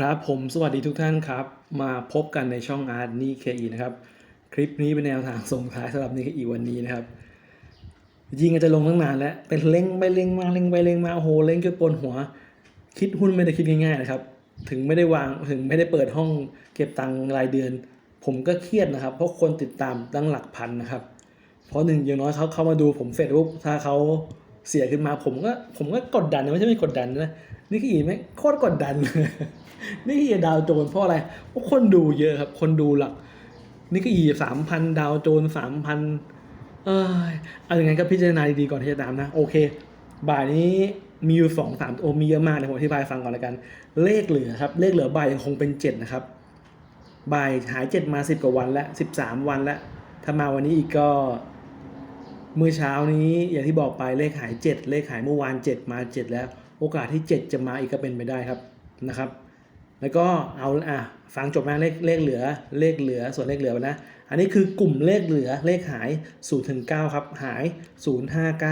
ครับผมสวัสดีทุกท่านครับ มาพบกันในช่องอาร์ตนี่เคอีนะครับ คลิปนี้เป็นแนวทางส่งท้ายสำหรับนี่เคอีวันนี้นะครับ ยิงอาจจะลงตั้งนานแล้วแต่เล็งไปเล็งมาเล็งไปเล็งมาโอ้โหเล็งจนปวดหัว คิดหุ้นไม่ได้คิดง่ายๆนะครับ ถึงไม่ได้วางถึงไม่ได้เปิดห้องเก็บตังค์รายเดือน ผมก็เครียดนะครับ เพราะคนติดตามตั้งหลักพันนะครับ เพราะหนึ่งอย่างน้อยเขาเข้ามาดูผมเสร็จปุ๊บถ้าเขาเสียขึ้นมาผมก็ผมก็กดดันไม่ใช่ไม่กดดันนะ นี่คืออีไม่งโคตรกดดันนี่คือดาวโจนเพราะอะไรเพราะคนดูเยอะครับ คนดูหลักนี่ก็อีสามพันดาวโจนสามพันเออเอาอย่างไงก็พิจารณาดีๆก่อนที่จะตามนะ โอเค บ่ายนี้มีอยู่สองสามโอมีเยอะมากเดี๋ยผมอธิบายฟังก่อนล้วกัน เลขเหลือครับ เลขเหลือบ่ายยังคงเป็นเจ็ดนะครับบ่ายหายเจ็ดมาสิบกว่าวันแล้วสิบสามวันแล้วถ้ามาวันนี้อีกก็ เมื่อเช้านี้อย่างที่บอกไปเลขหาย 7 เลขหายเมื่อวาน 7 มา 7 แล้ว โอกาสที่ 7 จะมาอีกก็เป็นไปได้ครับนะครับ แล้วก็เอาอะฟังจบนะเลขเลขเหลือเลขเหลือส่วนเลขเหลือนะ อันนี้คือกลุ่มเลขเหลือเลขหาย0ถึง9ครับหาย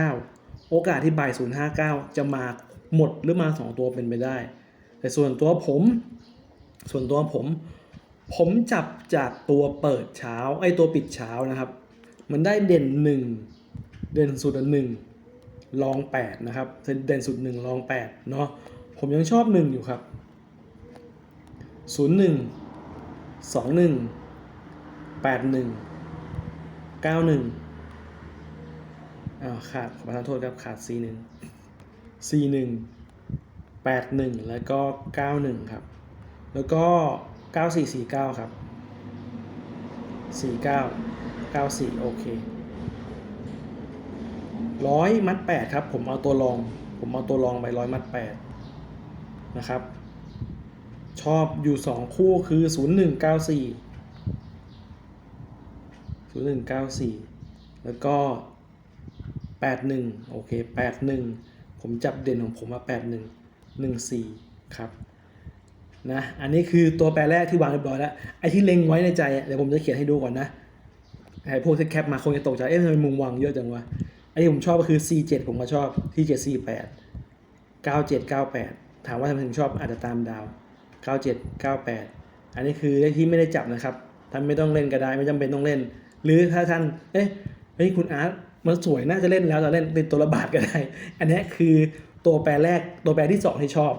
059 โอกาสที่บ่าย 059 จะมาหมดหรือมา 2 ตัวเป็นไปได้ แต่ส่วนตัวผม ส่วนตัวผม ผมจับจากตัวเปิดเช้าไอ้ตัวปิดเช้านะครับ มันได้เด่นหนึ่ง เด่นสุดอันหนึ่งลองแปดนะครับเด่นสุดหนึ่งลองแปดเนาะผมยังชอบหนึ่งอยู่ครับศูนย์หนึ่งสองหนึ่งแปดหนึ่งเก้าหนึ่งอ้าขาดขอประทานโทษครับขาด C หนึ่ง C หนึ่งแปดหนึ่งแล้วก็เก้าหนึ่งครับ แล้วก็เก้าสี่สี่เก้าครับสี่เก้าเก้าสี่โอเค ร้อยมัดแปดครับ ผมเอาตัวรอง ผมเอาตัวรองไปร้อยมัดแปดนะครับ ชอบอยู่สองคู่คือศูนย์หนึ่งเก้าสี่ศูนย์หนึ่งเก้าสี่แล้วก็แปดหนึ่งโอเคแปดหนึ่งผมจับเด่นของผมมาแปดหนึ่งหนึ่งสี่ครับนะ อันนี้คือตัวแปรแรกที่วางเรียบร้อยแล้ว ไอ้ที่เล็งไว้ในใจ เดี๋ยวผมจะเขียนให้ดูก่อนนะไอ้พวกที่แคปมาคงจะตกใจ เอ๊ะทำไมมุมวางเยอะจังวะ ไอ้ที่ผมชอบก็คือ C7 ผมก็ชอบที่7 48 97 98 ถามว่าทำไมถึงชอบอาจจะตามดาว 97 98 อันนี้คือเลขที่ไม่ได้จับนะครับท่านไม่ต้องเล่นก็ได้ไม่จำเป็นต้องเล่น หรือถ้าท่านเอ๊ะเฮ้ยคุณอาร์ตมันสวยน่าจะเล่นแล้วจะเล่นเป็นตัวละบาทก็ได้ อันนี้คือตัวแปรแรกตัวแปรที่สองที่ชอบ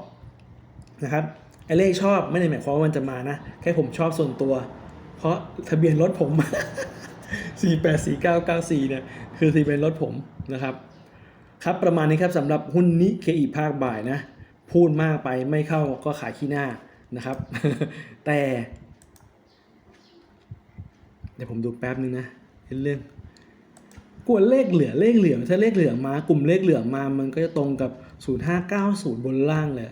นะครับไอ้เลขชอบไม่ได้หมายความว่ามันจะมานะ แค่ผมชอบส่วนตัว เพราะทะเบียนรถผม 484994เนี่ยคือทะเบียนรถผมนะครับ ครับประมาณนี้ครับสำหรับหุ้นนิเคอีภาคบ่ายนะ พูดมากไปไม่เข้าก็ขายขี้หน้านะครับ แต่ เดี๋ยวผมดูแป๊บนึงนะเรื่องกวนเลขเหลือเลขเหลือถ้าเลขเหลือมากลุ่มเลขเหลือมามันก็จะตรงกับ 0590 บนล่างเลย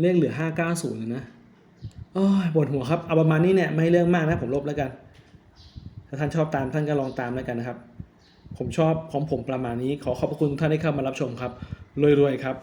เลขเหลือ 590เลยนะโอ้ยปวดหัวครับ เอาประมาณนี้เนี่ยไม่เรื่องมากนะผมลบแล้วกัน ถ้าท่านชอบตามท่านก็ลองตามแล้วกันนะครับ ผมชอบของผมประมาณนี้ขอขอบพระคุณทุกท่านที่เข้ามารับชมครับรวยๆครับ